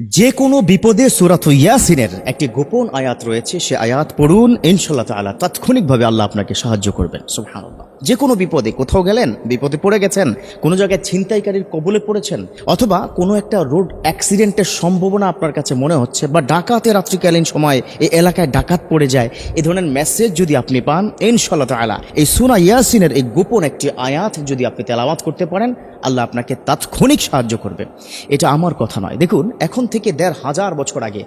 যে কোনো বিপদে সুরাত ইয়াসিনের একটি গোপন আয়াত রয়েছে, সে আয়াত পড়ুন ইনশাল্লাহ তাআলা তাৎক্ষণিকভাবে আল্লাহ আপনাকে সাহায্য করবেন। সুবহানাল্লাহ। যে কোনো বিপদে কোথাও গেলেন, বিপদে পড়ে গেছেন, কোনো জায়গায় ছিনতাইকারীর কবলে পড়েছেন, অথবা কোনো একটা রোড অ্যাক্সিডেন্টের সম্ভাবনা আপনার কাছে মনে হচ্ছে বা ডাকাতে রাত্রিকালীন সময় এই এলাকায় ডাকাত পড়ে যায় এই ধরনের মেসেজ যদি আপনি পান ইনশাল্লাহ তাআলা, এই সুরা ইয়াসিনের এই গোপন একটি আয়াত যদি আপনি তেলাওয়াত করতে পারেন, আল্লাহ আপনাকে তাৎক্ষণিক সাহায্য করবে। এটা আমার কথা নয়। দেখুন, এখন থেকে দেড় হাজার বছর আগে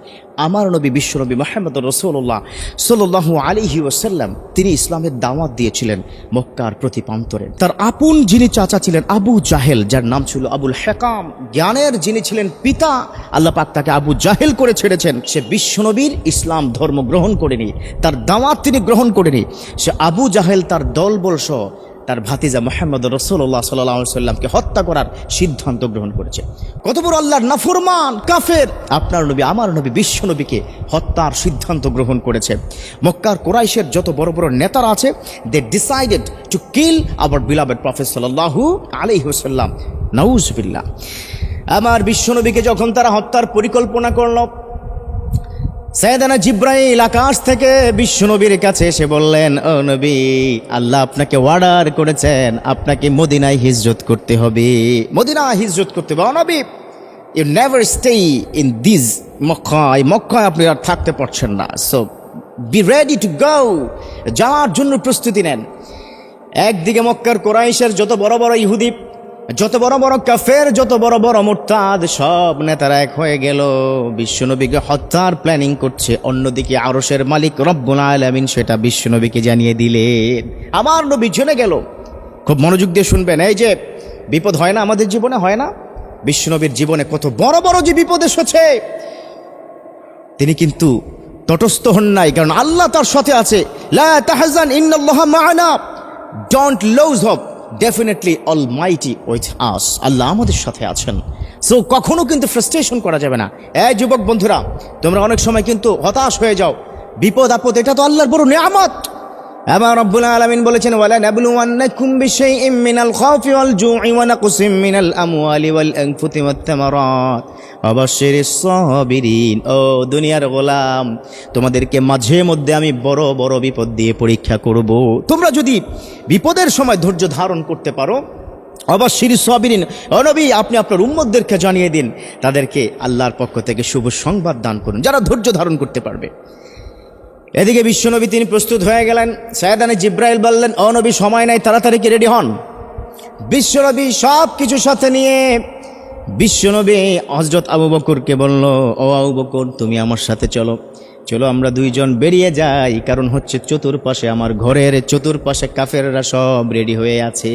আমার নবী বিশ্বনবী মোহাম্মদ রসুল্লাহ সাল্লাহ আলিহি ওসাল্লাম তিনি ইসলামের দাওয়াত দিয়েছিলেন মক্কার প্রতি প্রান্তরে তার আপন যিনি চাচা ছিলেন আবু জাহেল, যার নাম ছিল আবুল হেকাম, জ্ঞানের যিনি ছিলেন পিতা, আল্লাহ পাক তাকে আবু জাহেল করে ছেড়েছেন। সে বিশ্বনবীর ইসলাম ধর্ম গ্রহণ করেনি, তার দাওয়াত তিনি গ্রহণ করেনি। সে আবু জাহেল তার দলবল সহ তার ভাতিজা মোহাম্মদ রসুল্লাহ সাল্লাহ সাল্লামকে হত্যা করার সিদ্ধান্ত গ্রহণ করেছে। কত বড় আল্লাহর নাফরমান, কাফের! আপনার নবী, আমার নবী, বিশ্ব নবীকে হত্যার সিদ্ধান্ত গ্রহণ করেছে। মক্কার কোরাইশের যত বড় বড় নেতারা আছে দে ডিসাইডেড টু কিল আবার বিলাবেড প্রফেস সাল্লাহু আলিহাসাল্লাম নাউজবিল্লা আমার বিশ্বনবীকে যখন তারা হত্যার পরিকল্পনা করল সৈয়দানা জিব্রাইল আকাশ থেকে বিশ্বনবীর কাছে এসে বললেন, ও নবী, আল্লাহ আপনাকে অর্ডার করেছেন। আপনাকে মদিনায় হিজরত করতে হবে। মদিনায় হিজরত করতে হবে। ও নবী you never stay in this মক্কায়। মক্কায় আপনি আর থাকতে পারছেন না। So be ready to go যাওয়ার জন্য প্রস্তুতি নেন। একদিকে মক্কার কোরাইশের যত বড় বড় ইহুদি যত বড় বড় কাফের, যত বড় বড় মোরতাদ, সব নেতারা এক হয়ে গেল। বিশ্বনবীকে হত্যার প্ল্যানিং করছে। অন্যদিকে আরসের মালিক রব্বুল আলামিন সেটা বিশ্বনবীকে জানিয়ে দিলেন। আমার নবী জেনে গেল। খুব মনোযোগ দিয়ে শুনবেন। এই যে, বিপদ হয় না আমাদের জীবনে? হয় না? বিশ্বনবীর জীবনে কত বড় বড় যে বিপদ এসেছে, তিনি কিন্তু তটস্থ হন নাই। কারণ আল্লাহ তার সাথে আছে। লা তাহজান don't lose hope definitely almighty with us Allah আমাদের সাথে আছেন। সো কখনো কিন্তু ফ্রাস্ট্রেশন করা যাবে না। এ যুবক বন্ধুরা, তোমরা অনেক সময় কিন্তু হতাশ হয়ে যাও। বিপদ আপদ, এটা তো আল্লাহর বড় নিয়ামত। এবার রব্বুল আলামিন বলেছেন, ওয়ালা নাবলুওয়ান্নাকুম বিশাইইম মিনাল খাউফি ওয়াল জু'i ওয়া নাকসিম মিনাল আমওয়ালি ওয়াল আনফুসি ওয়াত থামারাত। ওয়াবাশশিরিস সাবিরিন, ও দুনিয়ার গোলাম, তোমাদেরকে মাঝে মধ্যে আমি বড় বড় বিপদ দিয়ে পরীক্ষা করব। তোমরা যদি বিপদের সময় ধৈর্য ধারণ করতে পারো, অবশ্যই সাবিরিন অনবী আপনি আপনার উম্মতদেরকে জানিয়ে দিন, তাদেরকে আল্লাহর পক্ষ থেকে শুভ সংবাদ দান করুন, যারা ধৈর্য ধারণ করতে পারবে। এদিকে বিশ্বনবী তিনি প্রস্তুত হয়ে গেলেন। সায়দানে জিব্রাইল বললেন অনবী সময় নাই, তাড়াতাড়ি কি রেডি হন? বিশ্বনবী সব কিছু সাথে নিয়ে বিশ্বনবী হজরত আবু বকরকে বলল, ও আবু বকর, তুমি আমার সাথে চলো। চলো, আমরা দুইজন বেরিয়ে যাই, কারণ হচ্ছে চতুর্পাশে আমার ঘরের চতুর্পাশে কাফেররা সব রেডি হয়ে আছে।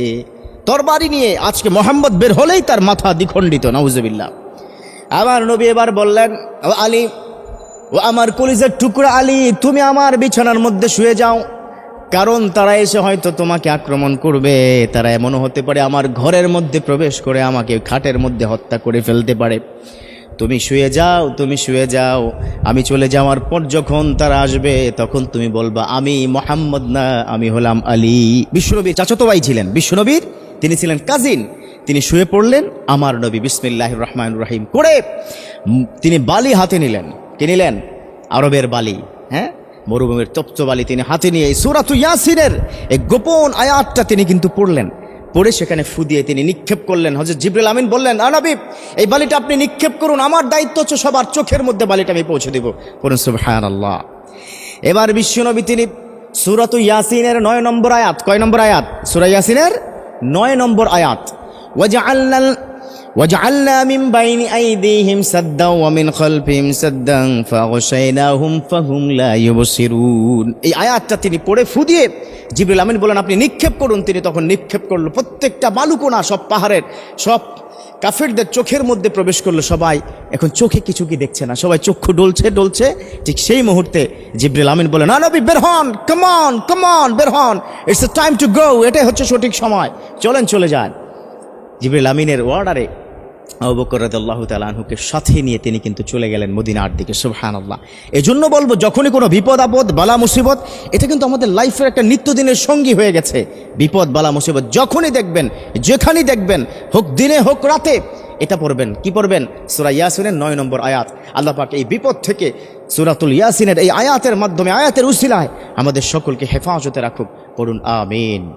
তরবারি নিয়ে আজকে মোহাম্মদ বের হলেই তার মাথা দ্বিখণ্ডিত নাউজবিল্লা আবার নবী এবার বললেন আলী ও আমার কলিজের টুকরা আলী, তুমি আমার বিছানার মধ্যে শুয়ে যাও। কারণ তারা এসে হয়তো তোমাকে আক্রমণ করবে। তারা এমনও হতে পারে আমার ঘরের মধ্যে প্রবেশ করে আমাকে খাটের মধ্যে হত্যা করে ফেলতে পারে। তুমি শুয়ে যাও, তুমি শুয়ে যাও। আমি চলে যাওয়ার পর যখন তারা আসবে, তখন তুমি বলবা, আমি মোহাম্মদ না, আমি হলাম আলী। বিশ্বনবী চাচতো ভাই ছিলেন। বিশ্বনবীর তিনি ছিলেন কাজিন। তিনি শুয়ে পড়লেন। আমার নবী বিসমিল্লাহ রহমান রহিম করে তিনি বালি হাতে নিলেন। নিলেন? আরবের বালি হ্যাঁ? মরুভূমির বালি তিনি হাতে নিয়ে এই সুরাতু ইয়াসিনের এই গোপন আয়াতটা তিনি কিন্তু পড়লেন। পড়ে সেখানে ফু দিয়ে তিনি নিক্ষেপ করলেন। হজরত জিবরুল আমিন বললেন আনাবিব এই বালিটা আপনি নিক্ষেপ করুন। আমার দায়িত্ব হচ্ছে সবার চোখের মধ্যে বালিটা আমি পৌঁছে দেব। করুন সুবহান আল্লাহ এবার বিশ্বনবী তিনি সুরাতু ইয়াসিনের নয় নম্বর আয়াত। কয় নম্বর আয়াত? সুরা ইয়াসিনের নয় নম্বর আয়াত। ওয়াজআলনা وجعلنا من بين أيديهم سدا ومن خلفهم سدا فغشيناهم فهم لا يبصرون এই আয়াতটা তিনি পড়ে ফুদিয়ে জিবরিল আমিন বলেন আপনি নিক্ষেপ করুন তিনি তখন নিক্ষেপ করলো প্রত্যেকটা বালুকোনা সব পাহাড়ের সব কাফেরদের চোখের মধ্যে প্রবেশ করলো সবাই এখন চোখে কিছু কি দেখছে না সবাই চক্ষু ডলছে ডলছে ঠিক সেই মুহূর্তে জিবরিল আমিন বলেন না নবী বের হন কমন কমন বের হন it's a time to go এটাই হচ্ছে সঠিক সময় চলেন চলে যান জিবরিল আমিনের ওয়ার্ডারে আবকরাল্লাহ তালাহুকে সাথে নিয়ে তিনি কিন্তু চলে গেলেন মদিনার দিকে সুবহান আল্লাহ এজন্য বলব, যখনই কোনো বিপদ, আপদ, বালা, মুসিবত, এটা কিন্তু আমাদের লাইফের একটা নিত্যদিনের সঙ্গী হয়ে গেছে। বিপদ, বালা, মুসিবত, যখনই দেখবেন, যেখানেই দেখবেন, হোক দিনে, হোক রাতে, এটা পড়বেন। কি পড়বেন? সুরা ইয়াসিনের নয় নম্বর আয়াত। আল্লাহ পাক এই বিপদ থেকে সুরাতুল ইয়াসিনের এই আয়াতের মাধ্যমে, আয়াতের উসিলায় আমাদের সকলকে হেফাজতে রাখুক। পড়ুন, আমিন।